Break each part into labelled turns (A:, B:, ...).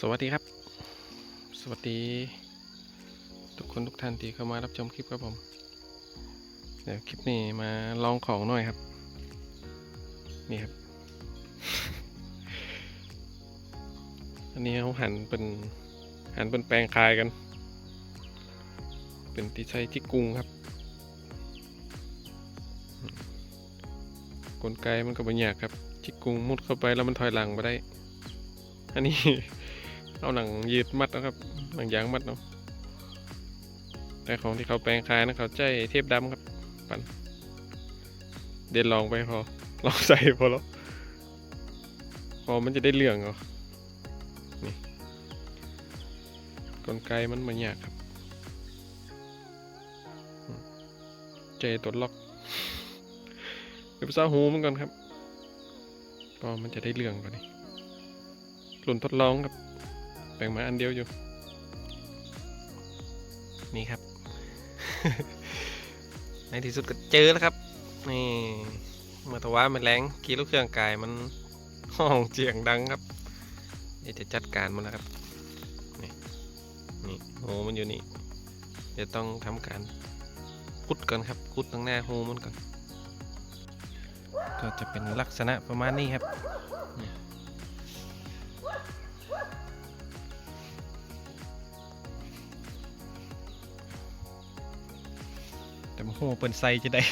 A: สวัสดีครับ สวัสดี ทุกคนทุกท่านที่เข้ามารับชมคลิปครับผม เดี๋ยวคลิปนี้มาลองของหน่อยครับ นี่ครับ อันนี้เขาหันเป็นหันเป็นแปลงคายกัน เป็นที่ใช้ที่กรุงครับ กลไกมันก็บรรยากครับที่กรุงมุดเข้าไปแล้วมันถอยหลังมาได้อันนี้ เอาหนังยืดมัดนะครับ หนังยางมัดเนาะแต่ของที่เขาแปลงคายนะเขาใจเทปดำครับ ปันเดินลองไปพอลองใส่พอแล้วพอมันจะได้เรื่องเหรอนี่กลไกมันมันยากครับอืมใจตัวล็อกเว็บซ่าหูเหมันก่อนครับ ก็มันจะได้เรื่องกว่านี้รุ่นทดลองครับ แบ่งมาอันเดียวอยู่ นี่ครับ ในที่สุดก็เจอแล้วครับนี่เมื่อตว่ามันแรงกีลูกเครื่องกายมันห้องเจียงดังครับเดี๋ยวจะจัดการมันแล้วครับนี่นี่โหมันอยู่นี่เดี๋ยวต้องทำการคุดก่อนครับคุดตรงหน้าโฮมันก่อนก็จะเป็นลักษณะประมาณนี้ครับ แต่โหเปินไซจะได้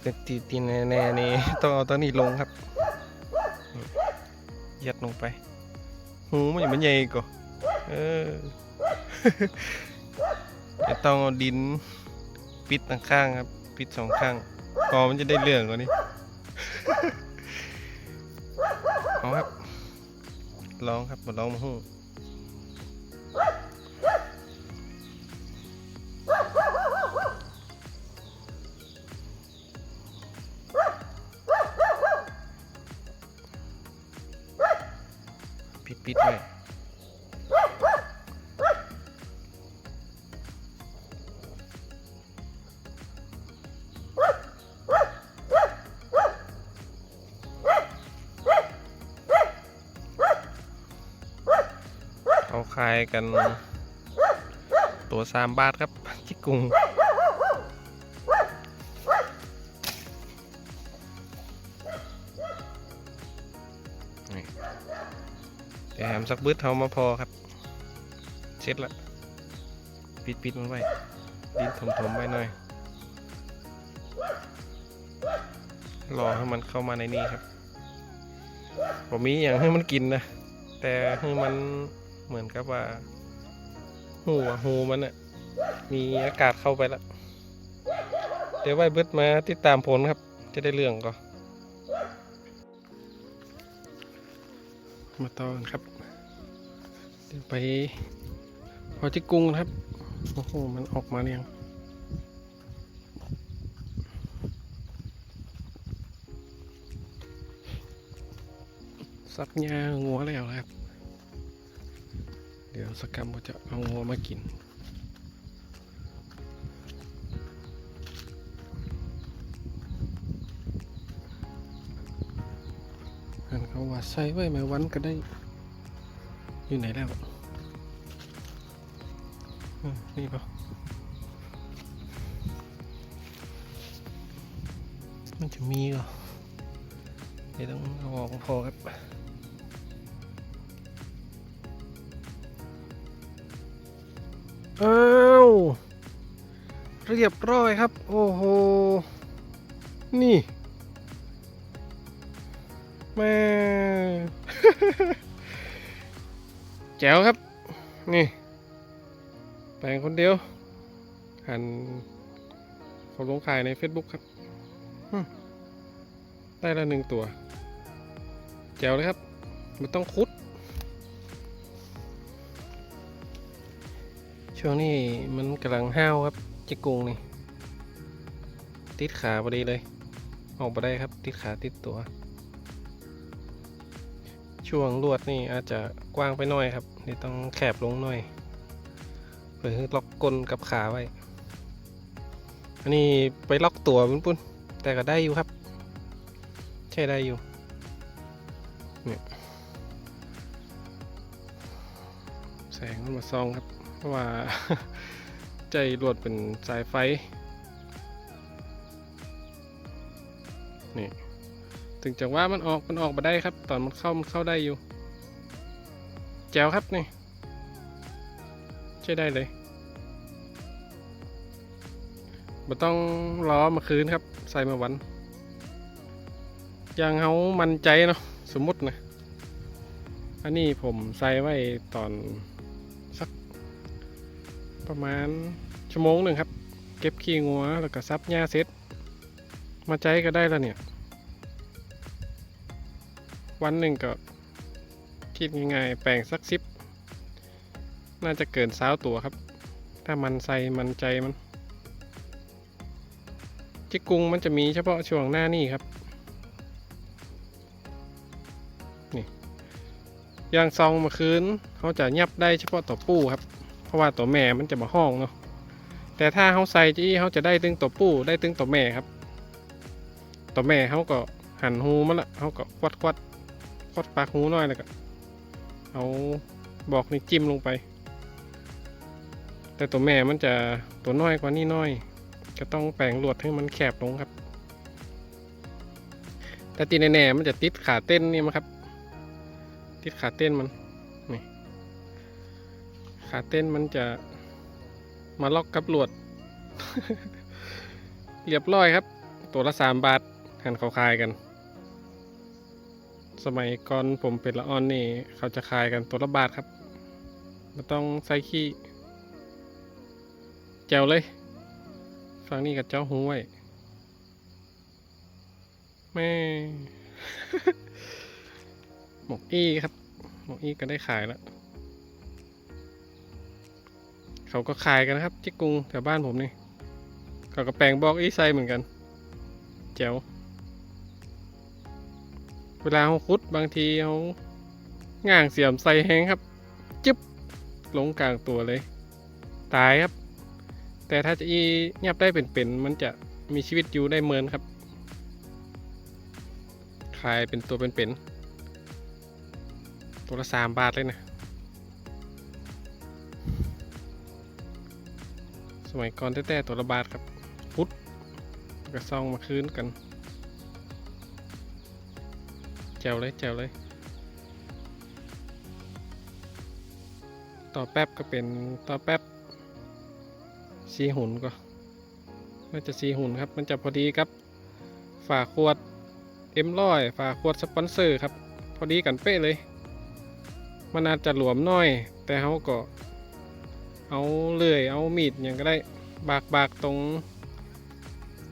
A: แต่ตีตีแน่ๆนี่ต้องเอาตัวนี้ลงครับ ยัดลงไปหูมันอย่างมันใหญ่กว่าเออจะต้องเอาดินปิดทั้งข้างครับ ปิดสองข้างกอมันจะได้เรื่องกว่านี้เอาครับ ลองครับมาลองมาหู ปิดปิดไว้เอาขาย กัน ตัวสามบาทครับที่กรุงเดี๋ยวแฮมสักบึ้ดเท่ามาพอครับ เช็ดละ ปิดปิดมันไว้ ดินถมถมๆไว้หน่อย รอให้มันเข้ามาในนี้ครับผมมีอย่างให้มันกินนะ แต่ให้มัน เหมือนกับว่าหูหูมันอะมีอากาศเข้าไปแล้ว เดี๋ยวไว้เบิดมาติดตามผลครับ จะได้เรื่องก็มาต่อนครับ เดี๋ยวไปพอที่กรุงครับ โอ้โห มันออกมาเรียงซับหญ้างัวแล้วครับ เดี๋ยวสกกรรมจะเอางัวมากินอันเขาว่าใส่ไว้แม้วันก็ได้ อยู่ไหนแล้วอืมนี่ปะมันจะมีเหรอเดี๋ยวต้องเอาออกพอครับ เรียบร้อยครับ โอ้โห นี่แม่แจ๋วครับ นี่ แปลงคนเดียว หันเขาลงขายใน Facebook ครับ ได้ละหนึ่งตัว แจ๋วเลยครับไม่ต้องคุด ช่วงนี้มันกำลังห้าวครับ จิกกุงนี่ ติดขาพอดีเลย ออกมาได้ครับ ติดขาติดตัว ช่วงลวดนี่อาจจะกว้างไปหน่อยครับนี่ต้องแคบลงหน่อยเพื่อล็อกก้นกับขาไว้ อันนี้ไปล็อกตัวปุ้นแต่ก็ได้อยู่ครับ ใช้ได้อยู่เนี่ยแสงมันมาซองครับ เพราะว่า ใจรวดเป็นสายไฟ นี่ ถึงจากว่ามันออก มันออกมาได้ครับ ตอนมันเข้า มันเข้าได้อยู่ แจ๋วครับนี่ ใช้ได้เลยไม่ต้องรอมาคืนครับ ใส่มาวันอย่างเขามันใจเนาะ สมมตินะ อันนี้ผมใส่ไว้ตอน ประมาณชั่วโมงหนึ่งครับ เก็บขี้งัวแล้วก็ซับหญ้าเสร็จ มาใจก็ได้แล้วเนี่ย วันหนึ่งก็คิดง่ายๆแปลงสักสิบน่าจะเกินสาวตัวครับ ถ้ามันใส่มันใจมันจิกกุงมันจะมีเฉพาะช่วงหน้านี่ครับนี่ยางซองเมาคืนเขาจะยับได้เฉพาะตัวปู้ครับ ราะว่าตัวแม่มันจะมาห้องเนาะแต่ถ้าเขาใส่จี้เขาจะได้ตึงตัวปู้ได้ตึงตัวแม่ครับ ตัวแม่เขาก็หันหูมันละเขาก็ควัดควัดควัดปากหูหน่อยแล้วก็เอาบอกนี่จิ้มลงไป แต่ตัวแม่มันจะตัวน้อยกว่านี่น้อย ก็ต้องแปลงลวดให้มันแคบลงครับ แต่ตีแน่ๆมันจะติดขาเต้นนี่มั้งครับ ติดขาเต้นมัน ขาเต้นมันจะมาล็อกกับลวด เรียบร้อยครับ ตัวละสามบาทหันเขาขายกัน สมัยก่อนผมเป็นละออนนี่ เขาจะขายกันตัวละบาทครับไม่ต้องใส่ขี้แจวเลย ฟังนี่กับเจ้าหูไว้แม่ หมกอี้ครับ หมกอี้ก็ได้ขายแล้ว เขาก็ขายกันนะครับจิกกุงแถวบ้านผมนี่เขาก็แปลงบอกอี้ไซเหมือนกัน แจ๋ว เวลาเขาคุดบางทีเขาง่างเสียมใส่แห้งครับ จึ๊บลงกลางตัวเลย ตายครับ แต่ถ้าจะอียับได้เป็นๆมันจะมีชีวิตอยู่ได้เมินครับขายเป็นตัวเป็นๆตัวละสามบาทเลยนะ สมัยก่อนแต่ๆตัวละบาทครับพุทธกระซองมาคืนกันแจวเลยแจวเลย ต่อแป๊บก็เป็นต่อแป๊บสีหุ่นก็น่าจะสีหุ่นครับ มันจะพอดีครับ ฝาขวดเอ็มร้อยฝาขวดสปอนเซอร์ครับ พอดีกันเป๊ะเลย มันอาจจะหลวมน้อย แต่เขาก็ เอาเลื่อย เอามีดอย่างก็ได้บากบากตรง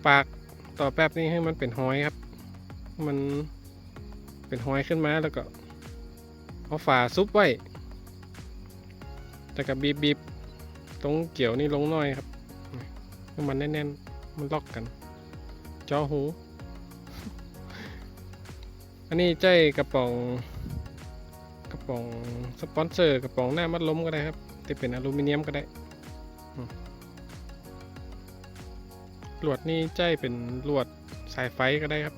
A: ปากต่อแป๊บนี้ให้มันเป็นหอยครับ มันเป็นหอยขึ้นมาแล้วก็เอาฝาซุปไว้แต่กับบีบบีบตรงเกี่ยวนี่ลงหน่อยครับให้มันแน่นๆ มันล็อกกันจอหู อันนี้ใจกระป๋อง กระป๋องสปอนเซอร์กระป๋องหน้ามัดล้มก็ได้ครับ ที่เป็นอลูมิเนียมก็ได้ลวดนี่ใจเป็นลวดสายไฟก็ได้ครับ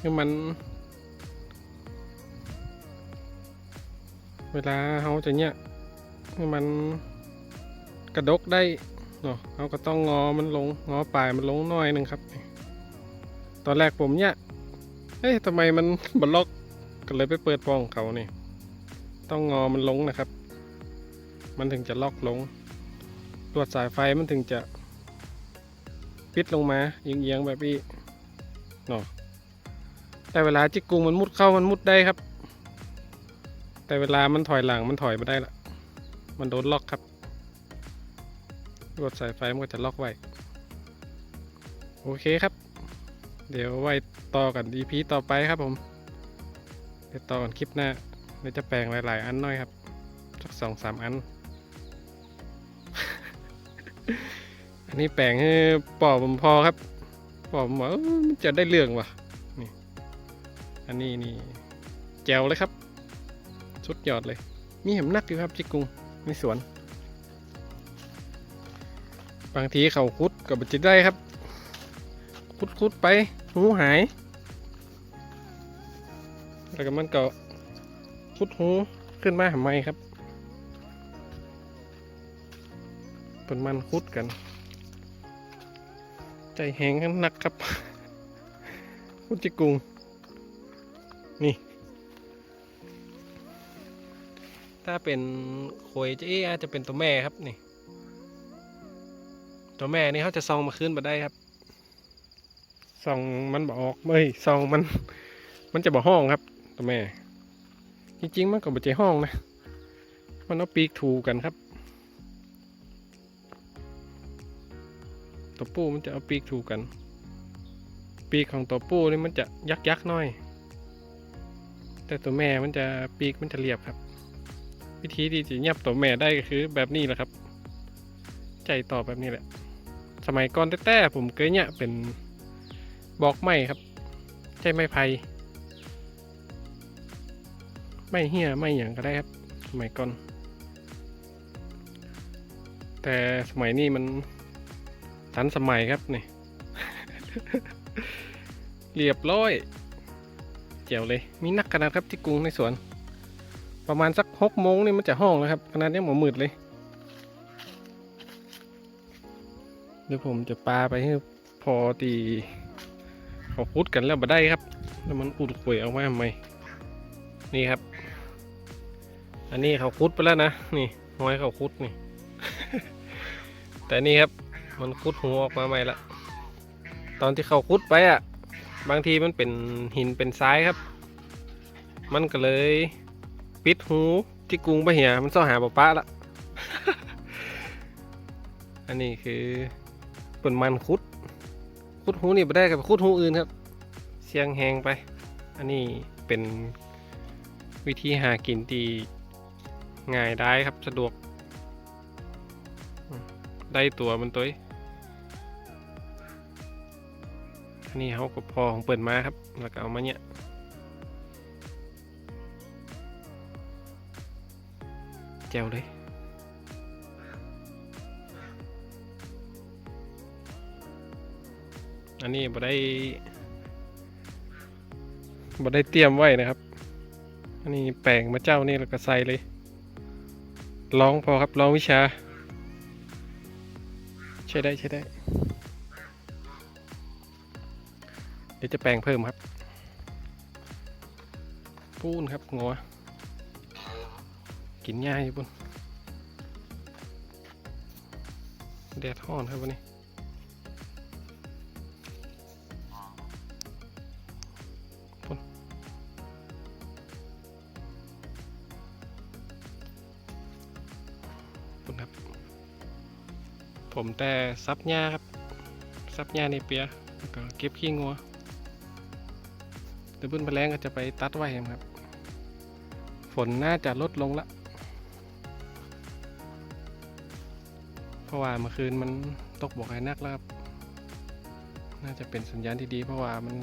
A: คือมัน เวลาเขาจะเนี่ยให้มันกระดกได้เนาะเขาก็ต้องงอมันลงงอปลายมันลงหน่อยหนึ่งครับ ตอนแรกผมเนี่ยเอ๊ะทำไมมันบล็อกก็เลยไปเปิดฟองเขานี่ ต้องงอมันลงนะครับ มันถึงจะล็อกลงตรวจสายไฟมันถึงจะปิดลงมาเอียงๆแบบนี้เนาะแต่เวลาจิกกุงมันมุดเข้ามันมุดได้ครับ แต่เวลามันถอยหลังมันถอยมาได้ละมันโดนล็อกครับรวดสายไฟมันก็จะล็อกไว้โอเคครับ เดี๋ยวไว้ต่อกัน EP ต่อไปครับผมเดี๋ยวต่อกันคลิปหน้า ดี๋ยวจะแปลงหลาย ๆ อันหน่อยครับ สักสองสามอัน อันนี้แปลงให้ปอบผมพอครับ ปอบผมว่ามันจะได้เรื่องวะนี่ อันนี้นี่แจวเลยครับ สุดยอดเลย มีเห็มนักอยู่ครับจิกกุงในสวน บางทีเขาคุดกับจิตได้ครับ คุดคุดไป หูหาย แล้วก็มันก็ คุดหูขึ้นมาทำไมครับเป็นมันคุดกัน ใจแหงกันนักครับคุดจิกุง นี่ ถ้าเป็นโขยจะเอ๊ะอาจจะเป็นตัวแม่ครับนี่ ตัวแม่นี่เขาจะซองมาขึ้นมาได้ครับซองมันบอกเอ้ยซองมัน มันจะบ่ห้องครับ ตัวแม่ จริงๆมันก็บ่ใจห้องนะ มันเอาปีกถูกันครับตัวผู้มันจะเอาปีกถูกัน ปีกของตัวผู้นี่มันจะยักยักน้อย แต่ตัวแม่มันจะปีกมันจะเรียบครับ วิธีที่จะเงียบตัวแม่ได้ก็คือแบบนี้แหละครับ ใจต่อแบบนี้แหละ สมัยก่อนแต่ๆผมเคยเนี่ยเป็นบอกไม้ครับ ใจไม้ไผ่ ไม่เหี้ยไม่อย่างก็ได้ครับสมัยก่อน แต่สมัยนี้มันทันสมัยครับนี่ เรียบร้อยเจ๋วเลย มีนักขนาดครับที่กรุงในสวน ประมาณสักหกโมงนี่มันจะห้องแล้วครับขนาดนี้หมอมืดเลยเดี๋ยวผมจะปาไปให้พอตีเขาพุดกันแล้วมาได้ครับ แล้วมันอุดข่วยออกมาทำไมนี่ครับ อันนี้เขาคุดไปแล้วนะนี่ห้อยเขาคุดนี่ แต่นี่ครับมันคุดหัวออกมาใหม่ละตอนที่เขาคุดไปอะ บางทีมันเป็นหินเป็นทรายครับ มันก็เลย ปิดหูที่กรุงไปเหียมันซ่อหาปะปะละอันนี้คือเป็นมันคุด คุดหูนี่ไม่ได้กับคุดหูอื่นครับ เสียงแหงไป อันนี้เป็นวิธีหากินที่ ง่ายได้ครับสะดวก ได้ตัวมันตัวอันนี้เขาก็พอของเปิดมาครับ แล้วก็เอามาเนี่ยแจวเลยอันนี้บ่ได้บ่ได้เตรียมไว้นะครับ อันนี้แปลงมาเจ้านี่แล้วก็ใส่เลย ร้องพอครับร้องวิชา ใช้ได้ใช้ได้ เดี๋ยวจะแปลงเพิ่มครับ ปูนครับงัวกินง่ายอยู่ปุ่นแดดห้อนครับวันนี้ ครับ ผมแต่ซับหญ้าครับ ซับหญ้าในเปียแล้วก็เก็บขี้งัวเดี๋ยวบุญแมลงก็จะไปตัดไว้ครับ ฝนน่าจะลดลงละเพราะว่าเมื่อคืนมันตกบกให้นักแล้วครับ น่าจะเป็นสัญญาณที่ดีเพราะว่ามัน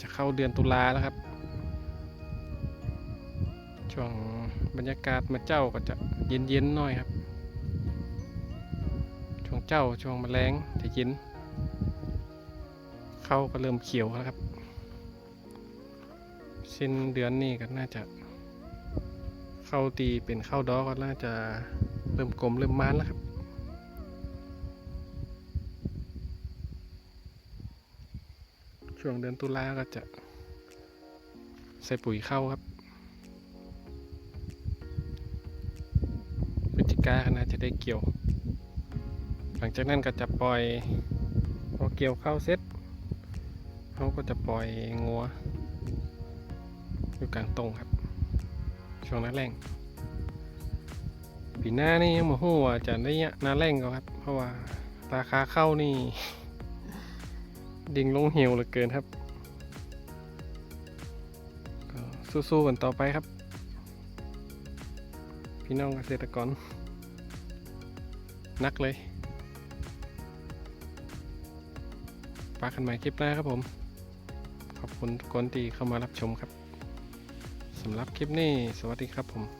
A: จะเข้าเดือนตุลาแล้วครับ ช่วงบรรยากาศมาเจ้าก็จะเย็นๆหน่อยครับ ช่วงเจ้าช่วงแมลงจะเย็นเข้าก็เริ่มเขียวแล้วครับสิ้นเดือนนี้ก็น่าจะ เข้าตีเป็นเข้าดอกก็น่าจะเริ่มกลมเริ่มมานแล้วครับช่วงเดือนตุลาก็จะใส่ปุ๋ยเข้าครับ กาน่าจะได้เกี่ยว หลังจากนั้นก็จะปล่อยพอเกี่ยวเข้าเสร็จเขาก็จะปล่อยงัว อยู่กลางตรงครับ ช่วงน้าแรงปีหน้านี่ยังมาหูว่าจะได้เนี่ยหน้าแรงก็ครับ เพราะว่าราคาเข้านี่ ดิ่งลงเหวเหลือเกินครับสู้ๆกันต่อไปครับ พี่น้องเกษตรกร นักเลยปากันใหม่คลิปหน้าครับผม ขอบคุณทุกคนที่เข้ามารับชมครับสำหรับคลิปนี้ สวัสดีครับผม